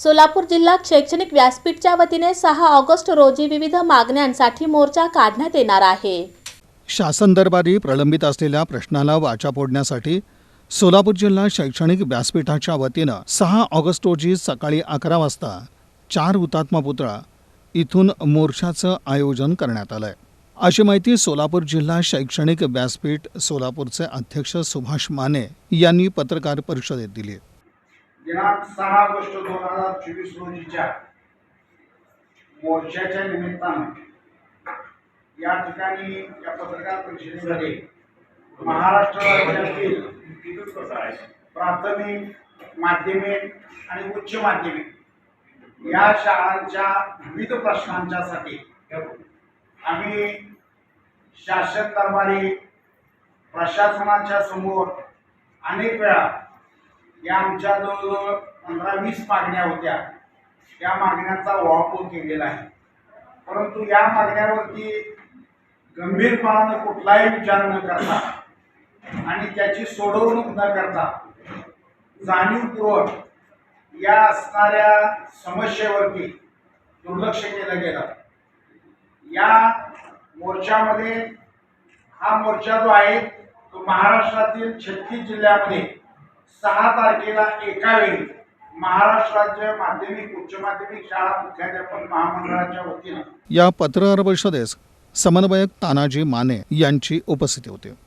सोलापूर जिल्हा शैक्षणिक व्यासपीठच्या वतीने सहा ऑगस्ट रोजी विविध मागण्यांसाठी मोर्चा काढण्यात येणार आहे. शासन दरबारी प्रलंबित असलेल्या प्रश्नाला वाचा फोडण्यासाठी सोलापूर जिल्हा शैक्षणिक व्यासपीठाच्या वतीनं सहा ऑगस्ट रोजी सकाळी अकरा वाजता चार हुतात्मा पुतळा इथून मोर्चाचं आयोजन करण्यात आलंय. अशी माहिती सोलापूर जिल्हा शैक्षणिक व्यासपीठ सोलापूरचे अध्यक्ष सुभाष माने यांनी पत्रकार परिषदेत दिली दिनांक सहा ऑगस्ट दोन हजार चोवीस रोजीच्या मोर्चाच्या निमित्तानं या ठिकाणी या पत्रकार परिषदेमध्ये महाराष्ट्र राज्यातील प्राथमिक माध्यमिक आणि उच्च माध्यमिक या शाळांच्या विविध प्रश्नांच्यासाठी आम्ही शासक दरबारी प्रशासनाच्या समोर अनेक वेळा या आमच्या जवळजवळ पंधरा वीस मागण्या होत्या त्या मागण्यांचा वापर केलेला आहे. परंतु या मागण्यावरती गंभीरपणानं कुठलाही विचार न करता आणि त्याची सोडवणूक न करता जाणीवपूर्वक या असणाऱ्या समस्येवरती दुर्लक्ष केलं गेलं. या मोर्चामध्ये हा मोर्चा जो आहे तो महाराष्ट्रातील छत्तीस जिल्ह्यामध्ये सहा तारखेला एका वेळी महाराष्ट्र राज्य माध्यमिक उच्च माध्यमिक शाळा मुख्याध्यापन महामंडळाच्या वतीनं या पत्रकार परिषदेस समन्वयक तानाजी माने यांची उपस्थिती होती.